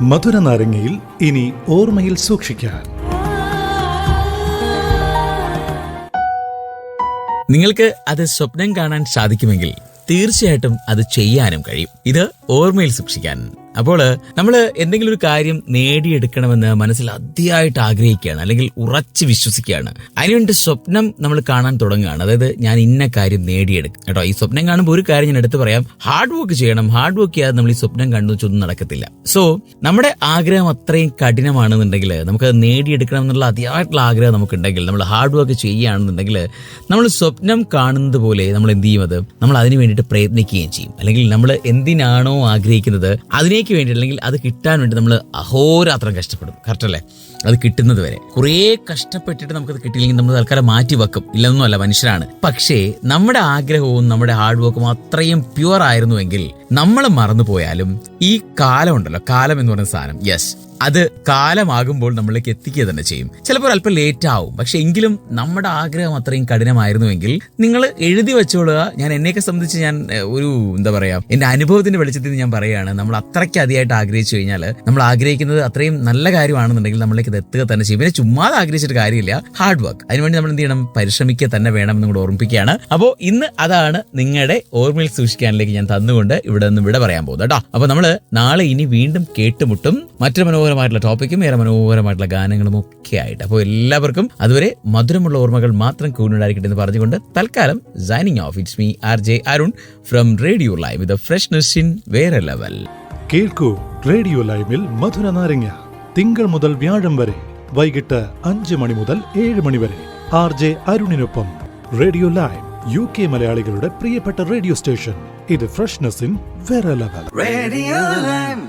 മധുര നാരങ്ങയിൽ ഇനി ഓർമ്മയിൽ സൂക്ഷിക്കാൻ. നിങ്ങൾക്ക് അത് സ്വപ്നം കാണാൻ സാധിക്കുമെങ്കിൽ തീർച്ചയായിട്ടും അത് ചെയ്യാനും കഴിയും. ഇത് ഓർമ്മയിൽ സൂക്ഷിക്കാൻ. അപ്പോൾ നമ്മൾ എന്തെങ്കിലും ഒരു കാര്യം നേടിയെടുക്കണമെന്ന് മനസ്സിൽ അതിയായിട്ട് ആഗ്രഹിക്കുകയാണ് അല്ലെങ്കിൽ ഉറച്ച് വിശ്വസിക്കുകയാണ്. അതിനുവേണ്ടി സ്വപ്നം നമ്മൾ കാണാൻ തുടങ്ങുകയാണ്. അതായത് ഞാൻ ഇന്ന കാര്യം നേടിയെടുക്കും കേട്ടോ ഈ സ്വപ്നം കാണുമ്പോൾ ഒരു കാര്യം ഞാൻ എടുത്ത് പറയാം. ഹാർഡ് വർക്ക് ചെയ്യണം. ഹാർഡ് വർക്ക് ചെയ്യാതെ നമ്മൾ ഈ സ്വപ്നം കണ്ടു വെച്ചൊന്നും നടക്കത്തില്ല. സോ നമ്മുടെ ആഗ്രഹം അത്രയും കഠിനമാണെന്നുണ്ടെങ്കിൽ നമുക്ക് നേടിയെടുക്കണം എന്നുള്ള അതിയായിട്ടുള്ള ആഗ്രഹം നമുക്കുണ്ടെങ്കിൽ നമ്മൾ ഹാർഡ് വർക്ക് ചെയ്യുകയാണെന്നുണ്ടെങ്കിൽ നമ്മൾ സ്വപ്നം കാണുന്നത് പോലെ നമ്മൾ എന്ത് ചെയ്യും അത്? നമ്മൾ അതിന് വേണ്ടിയിട്ട് പ്രയത്നിക്കുകയും ചെയ്യും. അല്ലെങ്കിൽ നമ്മൾ എന്തിനാണോ ആഗ്രഹിക്കുന്നത്? അതിനേക്ക് വേണ്ടി അല്ലെങ്കിൽ അത് കിട്ടാൻ വേണ്ടി നമ്മൾ അഹോരാത്രം കഷ്ടപ്പെടും. കറക്റ്റ് അല്ലേ? അത് കിട്ടുന്നത് വരെ. കുറേ കഷ്ടപ്പെട്ടിട്ട് നമുക്കത് കിട്ടിയില്ലെങ്കിൽ നമ്മൾ തൽക്കാലം മാറ്റി വെക്കും. ഇല്ലെന്നല്ല മനുഷ്യരാണ്. പക്ഷേ നമ്മുടെ ആഗ്രഹവും നമ്മുടെ ഹാർഡ് വർക്കും അത്രയും പ്യുവർ ആയിരുന്നുവെങ്കിൽ നമ്മൾ മറന്നുപോയാലും ഈ കാലം ഉണ്ടല്ലോ കാലം എന്ന് പറയുന്ന സാധനം. യെസ് അത് കാലമാകുമ്പോൾ നമ്മളിലേക്ക് എത്തിക്കുക തന്നെ ചെയ്യും. ചിലപ്പോൾ അല്പം ലേറ്റ് ആവും. പക്ഷെ എങ്കിലും നമ്മുടെ ആഗ്രഹം അത്രയും കഠിനമായിരുന്നുവെങ്കിൽ നിങ്ങൾ എഴുതി വെച്ചോളുക. ഞാൻ എന്നെയൊക്കെ സംബന്ധിച്ച് ഞാൻ ഒരു എന്താ പറയാ എന്റെ അനുഭവത്തിന്റെ വെളിച്ചത്തിൽ ഞാൻ പറയുകയാണ്. നമ്മൾ അത്രയ്ക്ക് അതിയായിട്ട് ആഗ്രഹിച്ചു കഴിഞ്ഞാൽ നമ്മൾ ആഗ്രഹിക്കുന്നത് അത്രയും നല്ല കാര്യമാണെന്നുണ്ടെങ്കിൽ നമ്മളിലേക്ക് ഇത് എത്തുക തന്നെ ചെയ്യും. പിന്നെ ചുമ്മാതെ ആഗ്രഹിച്ചിട്ട് കാര്യമില്ല. ഹാർഡ് വർക്ക് അതിനുവേണ്ടി നമ്മൾ എന്ത് ചെയ്യണം? പരിശ്രമിക്കുക തന്നെ വേണമെന്ന് കൂടെ ഓർമ്മിപ്പിക്കുകയാണ്. അപ്പോൾ ഇന്ന് അതാണ് നിങ്ങളുടെ ഓർമ്മയിൽ സൂക്ഷിക്കാനിലേക്ക് ഞാൻ തന്നുകൊണ്ട് ഇവിടെ നിന്ന് ഇവിടെ പറയാൻ പോകുന്നത് കേട്ടോ. അപ്പൊ നമ്മൾ നാളെ ഇനി വീണ്ടും കേട്ടുമുട്ടും. മറ്റൊരു മനോഹരമായിട്ടുള്ള ടോപ്പിക്കും ഏറെ മനോഹരമായിട്ടുള്ള ഗാനങ്ങളും ഒക്കെ ആയിട്ട്. അപ്പോൾ എല്ലാവർക്കും അതുവരെ മധുരമുള്ള ഓർമ്മകൾ മാത്രം കൂടുതലായിരിക്കട്ടെ എന്ന് പറഞ്ഞുകൊണ്ട് തൽക്കാലം signing off it's me R J Arun from radio live with freshness in വേറെ ലെവൽ കേൾക്കൂ റേഡിയോ ലൈവിൽ മധുര നാരങ്ങ. തിങ്കൾ മുതൽ വ്യാഴം വരെ വൈകിട്ട് അഞ്ച് മണി മുതൽ ഏഴ് മണി വരെ. ആർ ജെ അരുണിനൊപ്പം റേഡിയോ ലൈവ് യു കെ മലയാളികളുടെ പ്രിയപ്പെട്ട റേഡിയോ സ്റ്റേഷൻ ഇത് ഫ്രഷ്നെസ് ഇൻ വേറെ ലെവൽ റേഡിയോ Lime.